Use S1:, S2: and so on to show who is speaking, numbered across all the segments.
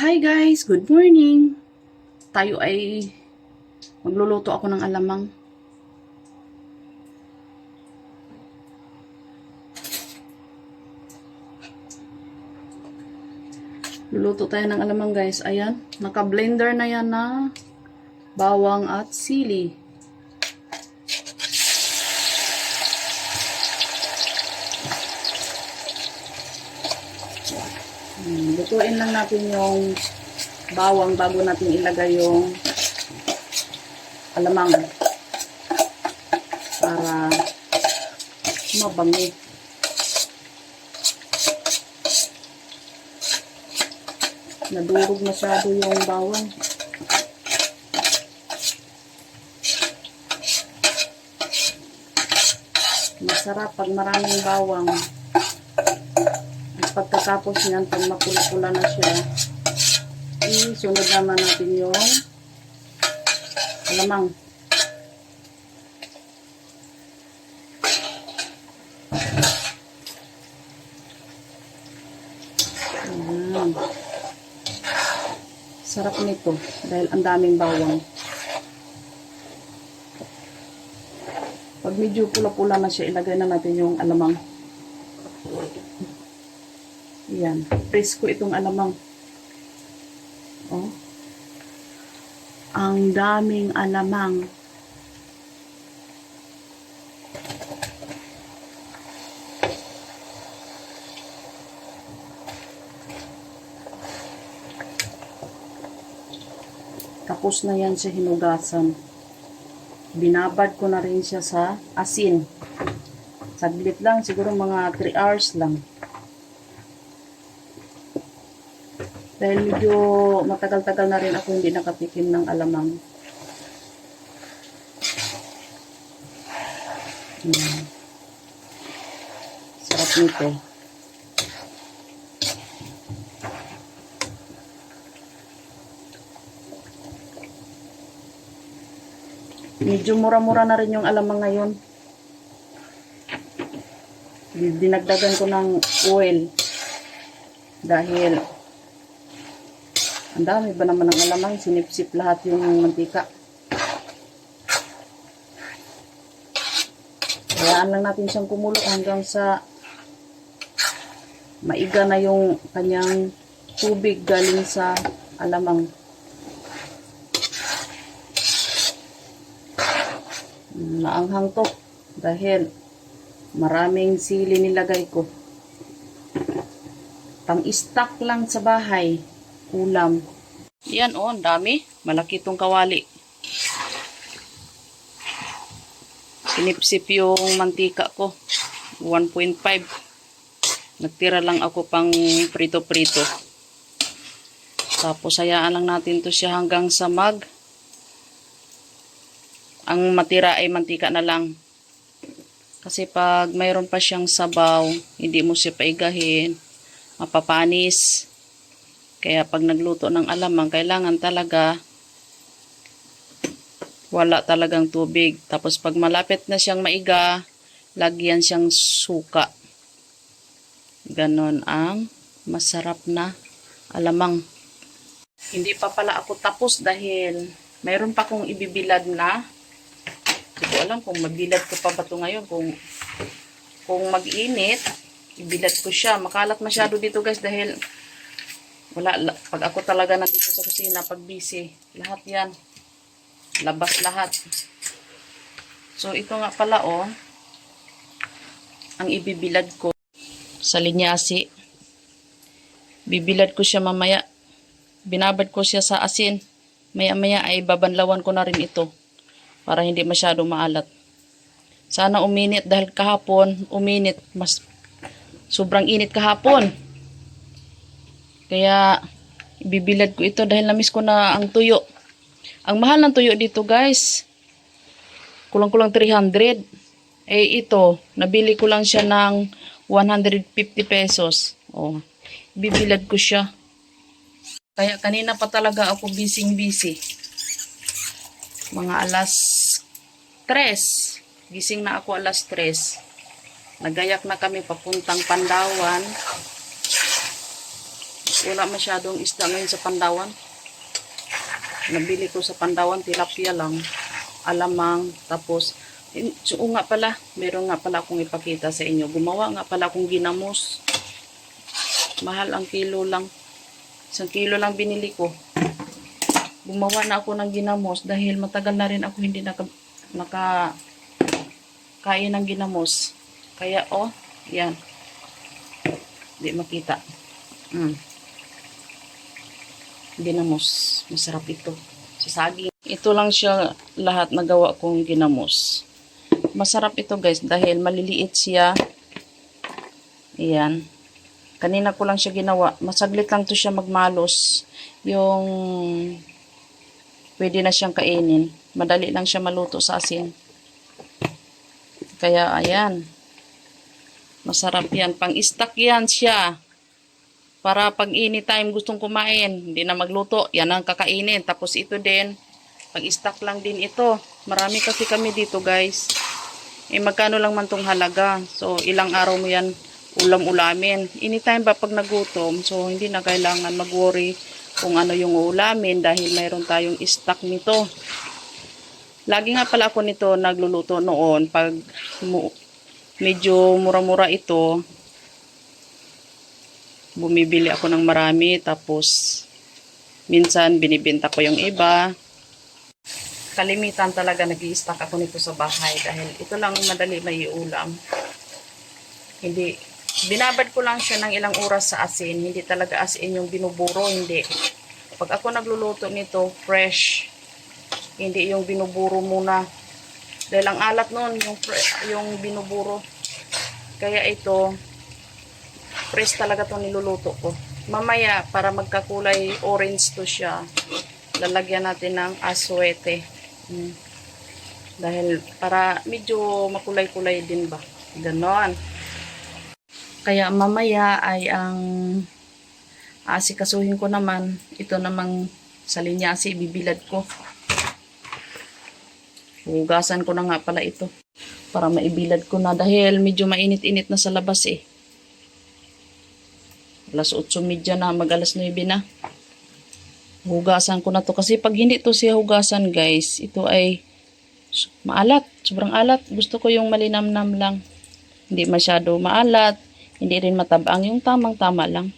S1: Hi guys, good morning. Tayo ay magluluto ako ng alamang. Luluto tayo ng alamang guys. Ayan, naka-blender na yan na bawang at sili. Hmm, lutuin lang natin yung bawang bago natin ilagay yung alamang para mabangi. Nadurog masyado yung bawang. Masarap pag maraming bawang. At pagkatapos niyan, pag mapula-pula na siya, isunod naman natin yung alamang. Sarap nito dahil ang daming bawang. Pag medyo pula-pula na siya, ilagay na natin yung alamang. Yan. Presko itong alamang. Oh. Ang daming alamang. Tapos na yan sa hinugasan. Binabad ko na rin siya sa asin. Saglit lang, siguro mga 3 hours lang. Dahil medyo matagal-tagal na rin ako hindi nakatikim ng alamang. Hmm. Sarap nito. Medyo mura-mura na rin yung alamang ngayon. Dinagdagan ko ng oil. Dahil ang dami ba naman ng alamang, sinipsip lahat yung mantika. Hayaan lang natin siyang kumulo hanggang sa maiga na yung kanyang tubig galing sa alamang. Naanghang to dahil maraming sili nilagay ko. Pang-stock lang sa bahay ulam. Yan oh, dami. Malaki itong kawali. Sinipsip yung mantika ko. 1.5. Nagtira lang ako pang prito-prito. Tapos hayaan lang natin to siya hanggang sa mag. Ang matira ay mantika na lang. Kasi pag mayroon pa siyang sabaw, hindi mo siya paigahin, mapapanis. Kaya pag nagluto ng alamang, kailangan talaga wala talagang tubig. Tapos pag malapit na siyang maiga, lagyan siyang suka. Ganon ang masarap na alamang. Hindi pa pala ako tapos dahil mayroon pa kong ibibilad na. Hindi ko alam kung mabilad ko pa ba ito ngayon. Kung, kung mag-init, ibilad ko siya. Makalat masyado dito guys dahil wala, la- pag ako talaga nandito sa kusina, pag busy, lahat yan. Labas lahat. So, ito nga pala, oh, ang ibibilad ko sa linyasi. Bibilad ko siya mamaya. Binabad ko siya sa asin. Maya-maya ay babanlawan ko na rin ito para hindi masyado maalat. Sana uminit dahil kahapon, uminit. Mas sobrang init kahapon. Kaya, ibibilad ko ito dahil namiss ko na ang tuyo. Ang mahal ng tuyo dito, guys. Kulang-kulang 300. Eh, ito, nabili ko lang siya ng 150 pesos. Oh, bibilad ko siya. Kaya kanina pa talaga ako busy-busy. Mga alas 3. Gising na ako alas 3. Nagayak na kami papuntang Pandawan. Wala masyadong isda ngayon sa Pandawan. Nabili ko sa Pandawan, tilapia lang, alamang, tapos, so, nga pala, meron nga pala akong ipakita sa inyo. Gumawa nga pala akong ginamos. Mahal ang kilo lang. Isang kilo lang binili ko. Gumawa na ako ng ginamos dahil matagal na rin ako hindi naka, naka kain ng ginamos. Kaya, oh, yan. Hindi makita. Mm. Ginamos. Masarap ito. Sa saging. Ito lang siya lahat nagawa kong ginamos. Masarap ito guys dahil maliliit siya. Ayan. Kanina ko lang siya ginawa. Masaglit lang to siya magmalos. Yung pwede na siyang kainin. Madali lang siya maluto sa asin. Kaya ayan. Masarap yan. Pang-stack yan siya. Para pag anytime gustong kumain, hindi na magluto, yan ang kakainin. Tapos ito din, pag-stack lang din ito. Marami kasi kami dito guys. Eh magkano lang man tong halaga. So ilang araw mo yan ulam-ulamin. Anytime ba pag nagutom, so hindi na kailangan mag-worry kung ano yung ulamin dahil mayroon tayong stock nito. Lagi nga pala ako nito nagluluto noon pag medyo mura-mura ito. Bumibili ako ng marami tapos minsan binibenta ko yung iba. Kalimitan talaga nag stock ako nito sa bahay dahil ito lang madali may ulam. Hindi binabad ko lang siya ng ilang oras sa asin. Hindi talaga asin yung binuburo, hindi. Pag ako nagluluto nito, fresh. Hindi yung binuburo muna. Dahil ang alat nun, yung, fre- yung binuburo. Kaya ito, fresh talaga to niluluto ko. Mamaya, para magkakulay orange to siya, lalagyan natin ng aswete. Mm. Dahil para medyo makulay-kulay din ba. Ganon. Kaya mamaya ay ang asikasuhin ko naman, ito namang sa linyasi, bibilad ko. Hugasan ko na nga pala ito para maibilad ko na dahil medyo mainit-init na sa labas eh. Alas 8.30 na, mag alas 9 na. Hugasan ko na to kasi pag hindi to siya hugasan guys, ito ay maalat, sobrang alat. Gusto ko yung malinamnam lang. Hindi masyado maalat, hindi rin matabang, yung tamang-tama lang.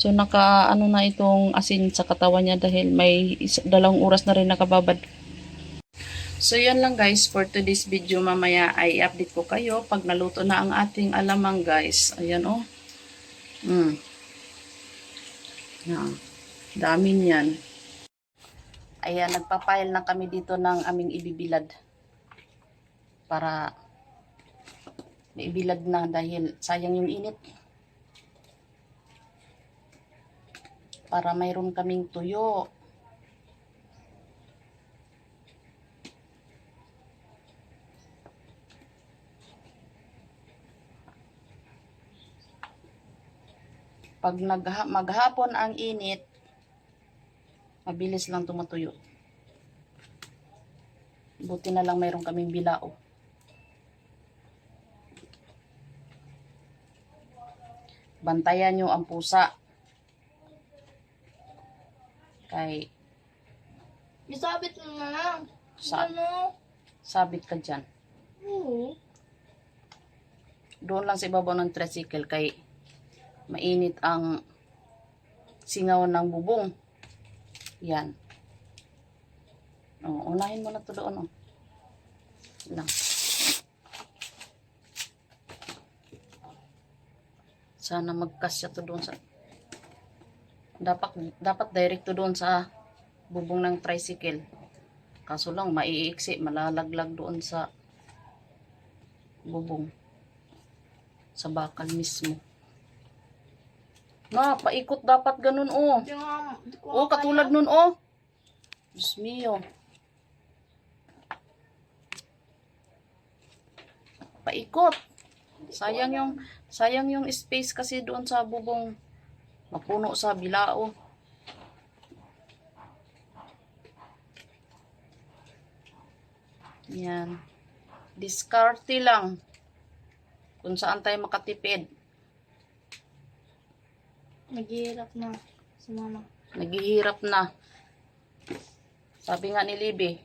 S1: So naka ano na itong asin sa katawan niya dahil may isa, dalawang oras na rin nakababad. So yan lang guys for today's video mamaya ay update ko kayo pag naluto na ang ating alamang guys. Ayan oh. Mm. Yan. Dami niyan. Ayan, nagpapile na kami dito ng aming ibibilad. Para maibilad na dahil sayang yung init. Para mayroon kaming tuyo. Pag nagha- maghapon ang init, mabilis lang tumatuyo. Buti na lang mayroon kaming bilao. Bantayan nyo ang pusa. Kay
S2: Isabit mo na lang.
S1: Sa-
S2: Ano?
S1: sabit ka dyan.
S2: Oo.
S1: Doon lang sa ibabaw ng tricycle kay mainit ang singaw ng bubong. Yan. O, unahin mo na to doon. Oh. Lang. Sana magkasya to doon sa dapat dapat direct to doon sa bubong ng tricycle. Kaso lang maiiksi, malalaglag doon sa bubong sa bakal mismo. Na, paikot dapat ganun oh.
S2: Di nga, di ko
S1: Oh, katulad
S2: kaya.
S1: nun oh. Diyos mio. Paikot. Sayang yung sayang yung space kasi doon sa bubong. Mapuno sa bilao. Yan. Diskarte lang. Kung saan tayo makatipid.
S2: Naghihirap na si mama.
S1: Naghihirap na. Sabi nga ni Libby,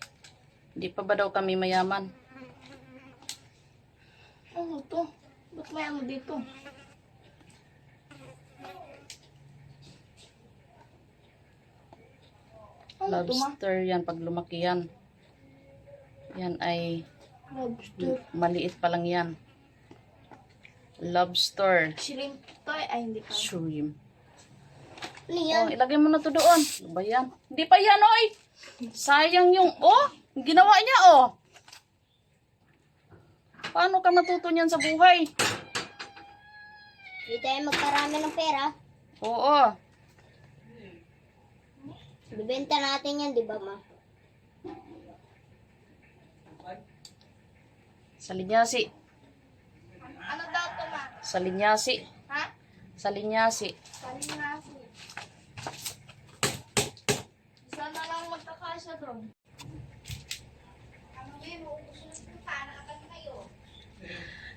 S1: hindi pa ba daw kami mayaman?
S2: Ano to? Ba't may ano dito? Ano?
S1: Lobster yan pag lumaki yan. Yan ay
S2: Lobster.
S1: maliit pa lang yan. Lobster.
S2: Shrimp to eh. Ay, hindi pa.
S1: Shrimp.
S2: Ano
S1: Oh, ilagay mo na to doon. Ano ba yan? Hindi pa yan, oy! Sayang yung, oh! Ginawa niya, oh! Paano ka matuto niyan sa buhay?
S3: Hindi tayo magkarami ng pera.
S1: Oo.
S3: Bibenta natin yan, di ba, ma?
S1: Sa linyasi.
S2: Ano daw to ma?
S1: Sa linyasi.
S2: Ha?
S1: Sa linyasi.
S2: Palinasi. Isa na lang magkakasya doon.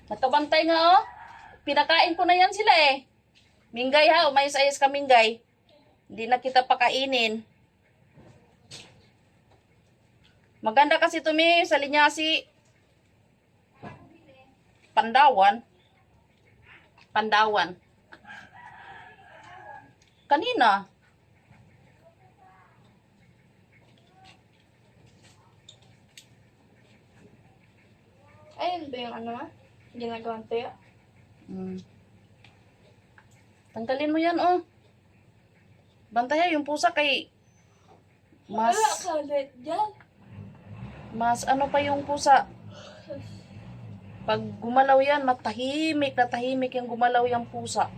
S1: Nakabantay nga, oh. Pinakain ko na yan sila, eh. Minggay, ha. Umayos-ayos ka, minggay. Hindi na kita pakainin. Maganda kasi tumi sa linyasi. Pandawan. Pandawan. Kanina.
S2: Ayun ba yung ano ma? Ginagawang tuyo?
S1: Hmm. Tanggalin mo yan, oh. Bantaya yung pusa kay mas
S2: Wala ka ulit dyan.
S1: mas ano pa yung pusa. Pag gumalaw yan, matahimik na tahimik yung gumalaw yung pusa.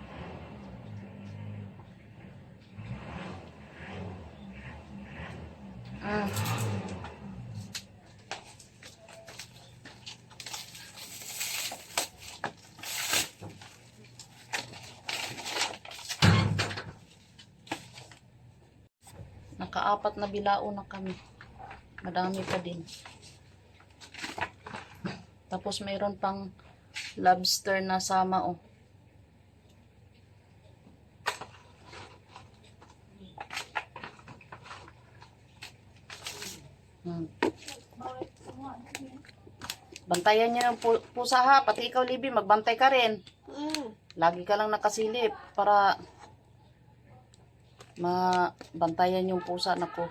S1: Ah. Nakaapat na bilao na kami. Madami pa din. Tapos mayroon pang lobster na sama oh. Hmm. Bantayan niyo yung pu- pusa ha. Pati ikaw, Libby, magbantay ka rin.
S3: Mm.
S1: Lagi ka lang nakasilip para mabantayan yung pusa na ko.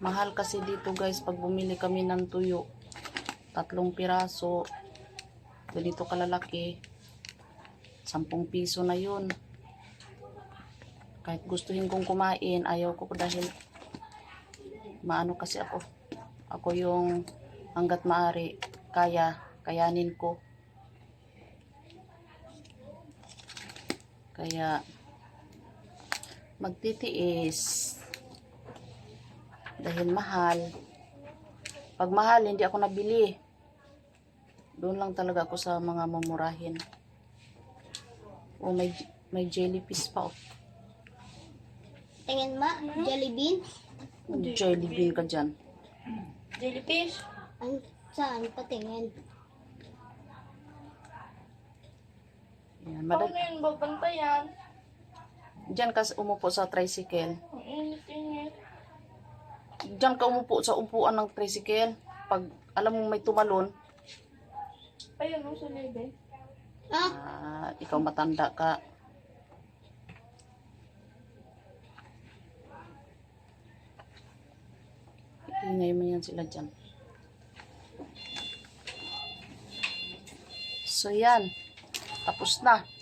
S1: Mahal kasi dito guys pag bumili kami ng tuyo. Tatlong piraso. Ganito kalalaki. Sampung piso na yun. Kahit gustuhin kong kumain, ayaw ko dahil maano kasi ako. Ako yung hanggat maari kaya, kayanin ko. Kaya magtitiis dahil mahal. Pag mahal, hindi ako nabili. Doon lang talaga ako sa mga mamurahin. Oh, may, may jellyfish pa. Oh.
S3: Tingin ma, jelly bean.
S1: Jelly bean ka dyan.
S2: Jellyfish?
S3: Ang saan patingin?
S1: Yan,
S2: Paano
S1: madad-
S2: yun babantayan?
S1: Diyan ka umupo sa tricycle.
S2: Ang init-init.
S1: Diyan ka umupo sa upuan ng tricycle. Pag alam mo may tumalon,
S2: Ayun, ang salibe.
S3: Ah,
S1: ah, ikaw matanda ka. Ingay mo yan sila dyan. So yan. Tapos na.